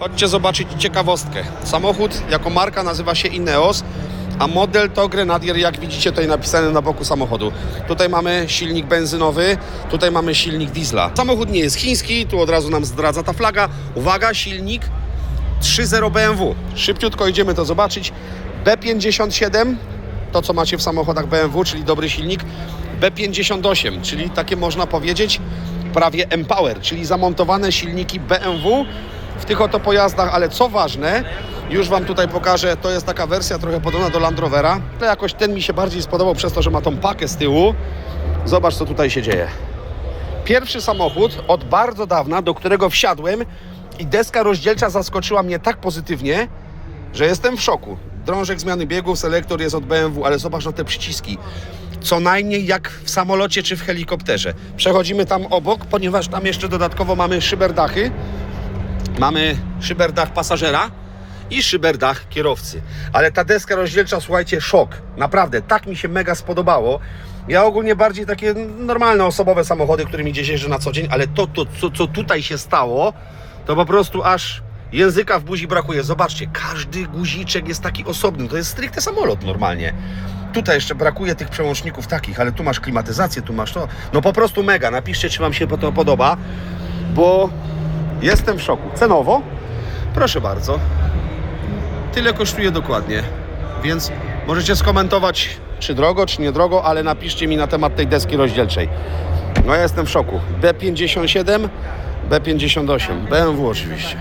Chodźcie zobaczyć ciekawostkę. Samochód jako marka nazywa się Ineos, a model to Grenadier, jak widzicie tutaj napisane na boku samochodu. Tutaj mamy silnik benzynowy, tutaj mamy silnik diesla. Samochód nie jest chiński, tu od razu nam zdradza ta flaga. Uwaga, silnik 3.0 BMW. Szybciutko idziemy to zobaczyć. B57, to co macie w samochodach BMW, czyli dobry silnik. B58, czyli takie można powiedzieć prawie Empower, czyli zamontowane silniki BMW w tych oto pojazdach, ale co ważne, już Wam tutaj pokażę, to jest taka wersja trochę podobna do Land Rovera. To jakoś ten mi się bardziej spodobał przez to, że ma tą pakę z tyłu. Zobacz, co tutaj się dzieje. Pierwszy samochód od bardzo dawna, do którego wsiadłem i deska rozdzielcza zaskoczyła mnie tak pozytywnie, że jestem w szoku. Drążek zmiany biegów, selektor jest od BMW, ale zobacz na te przyciski. Co najmniej jak w samolocie czy w helikopterze. Przechodzimy tam obok, ponieważ tam jeszcze dodatkowo mamy szyberdachy. Mamy szyberdach pasażera i szyberdach kierowcy. Ale ta deska rozdzielcza, słuchajcie, szok. Naprawdę, tak mi się mega spodobało. Ja ogólnie bardziej takie normalne osobowe samochody, którymi gdzieś jeżdżę na co dzień, ale to, to co, co tutaj się stało, to po prostu aż języka w buzi brakuje. Zobaczcie, każdy guziczek jest taki osobny. To jest stricte samolot normalnie. Tutaj jeszcze brakuje tych przełączników takich, ale tu masz klimatyzację, tu masz to. No po prostu mega. Napiszcie, czy Wam się to podoba, bo jestem w szoku. Cenowo, proszę bardzo, tyle kosztuje dokładnie. Więc możecie skomentować, czy drogo, czy niedrogo, ale napiszcie mi na temat tej deski rozdzielczej. No ja jestem w szoku. B57, B58, BMW oczywiście.